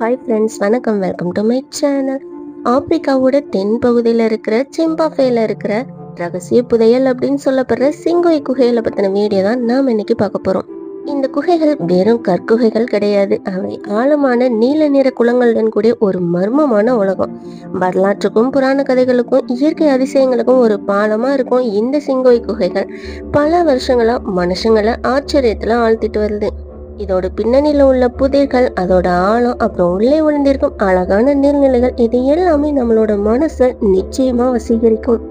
Hi friends வணக்கம். Welcome to my channel ஆப்பிரிக்காவோட தென் பகுதியில் இருக்கிற சிம்பாஃபேல இருக்கிற ரகசிய புதையல் அப்படின்னு சொல்லப்படுற சிங்கோய் குகையில பற்றின வீடியோ தான் நாம் இன்னைக்கு பார்க்க போகிறோம் இந்த குகைகள் வெறும் கற்குகைகள் கிடையாது. அவை ஆழமான நீல நிற குளங்களுடன் கூடிய ஒரு மர்மமான உலகம். வரலாற்றுக்கும் புராண கதைகளுக்கும் இயற்கை அதிசயங்களுக்கும் ஒரு பாலமா இருக்கும் இந்த சிங்கோய் குகைகள். பல வருஷங்களா மனுஷங்களை ஆச்சரியத்துல ஆழ்த்திட்டு வருது. இதோட பின்னணியில உள்ள புதிர்கள் அதோட ஆழம் அப்புறம் உள்ளே விழுந்திருக்கும் அழகான நீர்நிலைகள் இது எல்லாமே நம்மளோட மனசை நிச்சயமா வசீகரிக்கும்.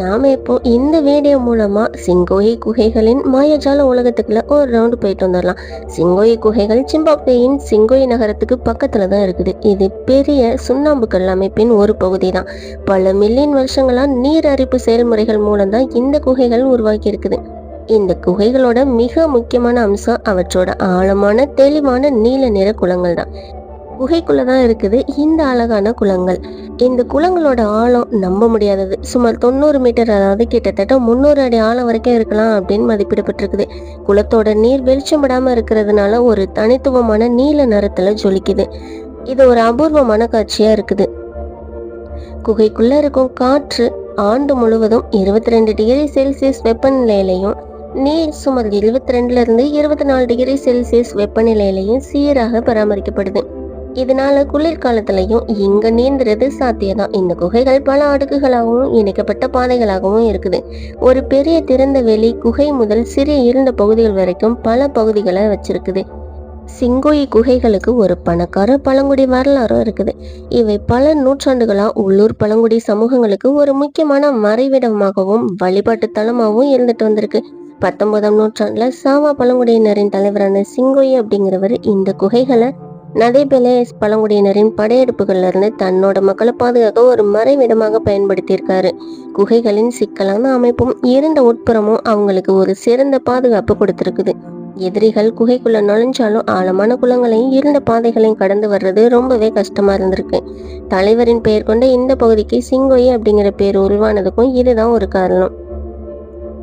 நாம இப்போ இந்த வீடியோ மூலமா சிங்கோயி குகைகளின் மாயஜால உலகத்துக்குள்ள ஒரு ரவுண்டு போயிட்டு வந்துடலாம் சிங்கோயி குகைகள் சிம்பாப்வேயின் சிங்கோயி நகரத்துக்கு பக்கத்துல தான் இருக்குது. இது பெரிய சுண்ணாம்பு கல் அமைப்பின் ஒரு பகுதி தான் பல மில்லியன் வருஷங்களா நீர் அரிப்பு செயல்முறைகள் மூலம் தான் இந்த குகைகள் உருவாக்கி இருக்குது இந்த குகைகளோட மிக முக்கியமான அம்சம் அவற்றோட ஆழமான தெளிவான நீல நிற குளங்கள் தான். குகைக்குள்ள தான் இருக்குது இந்த அழகான குளங்கள். இந்த குளங்களோட ஆழம் நம்ப முடியாதது. சுமார் தொண்ணூறு மீட்டர் அதாவது கிட்டத்தட்ட முந்நூறு அடி ஆழம் வரைக்கும் இருக்கலாம் அப்படின்னு மதிப்பிடப்பட்டிருக்குது. குளத்தோட நீர் வெளிச்சமிடாம இருக்கிறதுனால ஒரு தனித்துவமான நீல நிறத்துல ஜொலிக்குது. இது ஒரு அபூர்வமான காட்சியா இருக்குது. குகைக்குள்ள இருக்கும் காற்று ஆண்டு முழுவதும் இருபத்தி ரெண்டு டிகிரி செல்சியஸ் வெப்பநிலையிலையும் நீர் சுமார் இருபத்தி ரெண்டுல இருந்து இருபத்தி நாலு டிகிரி செல்சியஸ் வெப்பநிலையிலையும் சீராக பராமரிக்கப்படுது. இதனால குளிர்காலத்திலையும் இங்க நீந்துறது சாத்தியதான் இந்த குகைகள் பல அடுக்குகளாகவும் இணைக்கப்பட்ட பாதைகளாகவும் இருக்குது. ஒரு பெரிய திறந்த வெளி குகை முதல் சிறிய இருண்ட பகுதிகள் வரைக்கும் பல பகுதிகளை வச்சிருக்குது. சிங்கோயி குகைகளுக்கு ஒரு பணக்கார பழங்குடி வரலாறும் இருக்குது. இவை பல நூற்றாண்டுகளா உள்ளூர் பழங்குடி சமூகங்களுக்கு ஒரு முக்கியமான மறைவிடமாகவும் வழிபாட்டு தலமாகவும் இருந்துட்டு வந்திருக்கு. பத்தொன்பதாம் நூற்றாண்டுல சாவா பழங்குடியினரின் தலைவரான சிங்கோய் அப்படிங்கிறவர் இந்த குகைகளை நதைபெலே பழங்குடியினரின் படையெடுப்புகள்ல இருந்து தன்னோட மக்களை பாதுகாக்க ஒரு மறைவிடமாக பயன்படுத்தியிருக்காரு. குகைகளின் சிக்கலான அமைப்பும் இருந்த உட்புறமும் அவங்களுக்கு ஒரு சிறந்த பாதுகாப்பு கொடுத்திருக்குது. எதிரிகள் குகைக்குள்ள நுழைஞ்சாலும் ஆழமான குளங்களையும் இருந்த பாதைகளையும் கடந்து வர்றது ரொம்பவே கஷ்டமா இருந்திருக்கு. தலைவரின் பெயர் கொண்ட இந்த பகுதிக்கு சிங்கோயி அப்படிங்கிற பேர் உருவானதுக்கும் இதுதான் ஒரு காரணம்.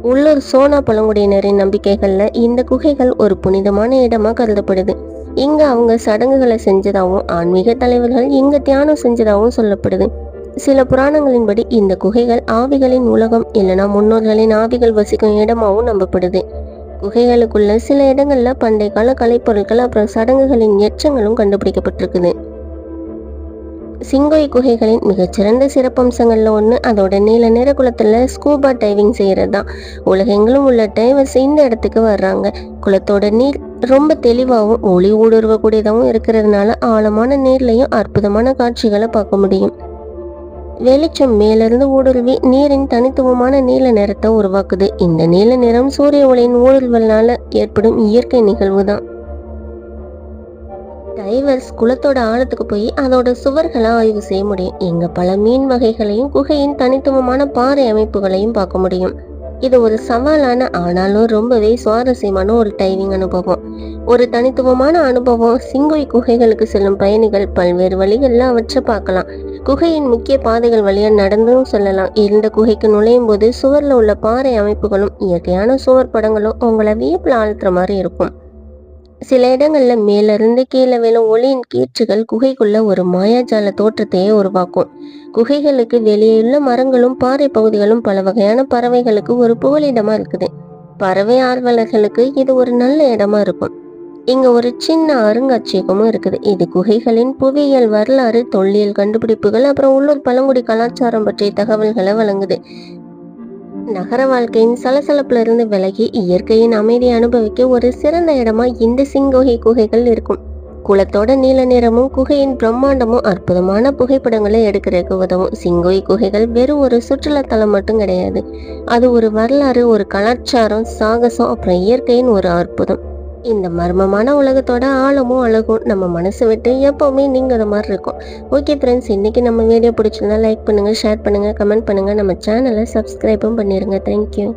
உள்ளூர் சோனா பழங்குடியினரின் நம்பிக்கைகளில் இந்த குகைகள் ஒரு புனிதமான இடமா கருதப்படுது. இங்க அவங்க சடங்குகளை செஞ்சதாகவும் ஆன்மீக தலைவர்கள் இங்க தியானம் செஞ்சதாகவும் சொல்லப்படுது. சில புராணங்களின்படி இந்த குகைகள் ஆவிகளின் உலகம் இல்லைன்னா முன்னோர்களின் ஆவிகள் வசிக்கும் இடமாகவும் நம்பப்படுது. குகைகளுக்குள்ள சில இடங்கள்ல பண்டைய கால கலைப்பொருட்கள் அப்புறம் சடங்குகளின் எச்சங்களும் கண்டுபிடிக்கப்பட்டிருக்குது. சிங்கோய் குகைகளின் மிகச்சிறந்த சிறப்பம்சங்களில் ஒன்று அதோட நீல நிற குளத்தில் ஸ்கூபா டைவிங் செய்கிறது தான் உலகெங்கிலும் உள்ள டைவர்ஸ் இந்த இடத்துக்கு வர்றாங்க. குளத்தோட நீர் ரொம்ப தெளிவாகவும் ஒளி ஊடுருவக்கூடியதாகவும் இருக்கிறதுனால ஆழமான நீர்லையும் அற்புதமான காட்சிகளை பார்க்க முடியும். வெளிச்சம் மேலிருந்து ஊடுருவி நீரின் தனித்துவமான நீல நிறத்தை உருவாக்குது. இந்த நீல நிறம் சூரிய ஒளியின் ஊடுருவல்னால ஏற்படும் இயற்கை நிகழ்வு தான் டைவர்ஸ் குளத்தோட ஆழத்துக்கு போய் அதோட சுவர்களை ஆய்வு செய்ய முடியும். இங்க பல மீன் வகைகளையும் குகையின் தனித்துவமான பாறை அமைப்புகளையும் பார்க்க முடியும். இது ஒரு சவாலான ஆனாலும் ரொம்பவே சுவாரஸ்யமான ஒரு டைவிங் அனுபவம். ஒரு தனித்துவமான அனுபவம் சிங்கோய் குகைகளுக்கு செல்லும் பயணிகள் பல்வேறு வழிகளில் அவற்றை பார்க்கலாம். குகையின் முக்கிய பாதைகள் வழியாக நடந்தும் செல்லலாம். இருந்த குகைக்கு நுழையும் போது சுவரில் உள்ள பாறை அமைப்புகளும் இயற்கையான சுவர் படங்களும் உங்களை வியப்பில் ஆழ்த்துற மாதிரி இருக்கும். சில இடங்கள்ல மேலிருந்து கீழே விழும் ஒளியின் கீற்றுகள் குகைக்குள்ள ஒரு மாயாஜால தோற்றத்தையே உருவாக்கும். குகைகளுக்கு வெளியுள்ள மரங்களும் பாறை பகுதிகளும் பல வகையான பறவைகளுக்கு ஒரு புகலிடமா இருக்குது. பறவை ஆர்வலர்களுக்கு இது ஒரு நல்ல இடமா இருக்கும். இங்க ஒரு சின்ன அருங்காட்சியகமும் இருக்குது. இது குகைகளின் புவியியல் வரலாறு தொல்லியல் கண்டுபிடிப்புகள் அப்புறம் உள்ளூர் பழங்குடி கலாச்சாரம் பற்றிய தகவல்களை வழங்குது. நகர வாழ்க்கையின் சலசலப்புல இருந்து விலகி இயற்கையின் அமைதியை அனுபவிக்க ஒரு சிறந்த இடமா இந்த சிங்கோகை குகைகள் இருக்கும். குளத்தோட நீல நிறமும் குகையின் பிரம்மாண்டமும் அற்புதமான புகைப்படங்களை எடுக்கிறதுக்கு உதவும். சிங்கோய் குகைகள் வெறும் ஒரு சுற்றுலாத்தலம் மட்டும் கிடையாது. அது ஒரு வரலாறு ஒரு கலாச்சாரம் சாகசம் அப்புறம் இயற்கையின் ஒரு அற்புதம். இந்த மர்மமான உலகத்தோட ஆழமும் அழகும் நம்ம மனசை விட்டு எப்போவுமே நீங்கிற மாதிரி இருக்கும். ஓகே ஃப்ரெண்ட்ஸ் இன்றைக்கி நம்ம வீடியோ பிடிச்சிருந்தா லைக் பண்ணுங்கள் ஷேர் பண்ணுங்கள் கமெண்ட் பண்ணுங்கள் நம்ம சேனலை சப்ஸ்கிரைபும் பண்ணிடுங்க தேங்க்யூ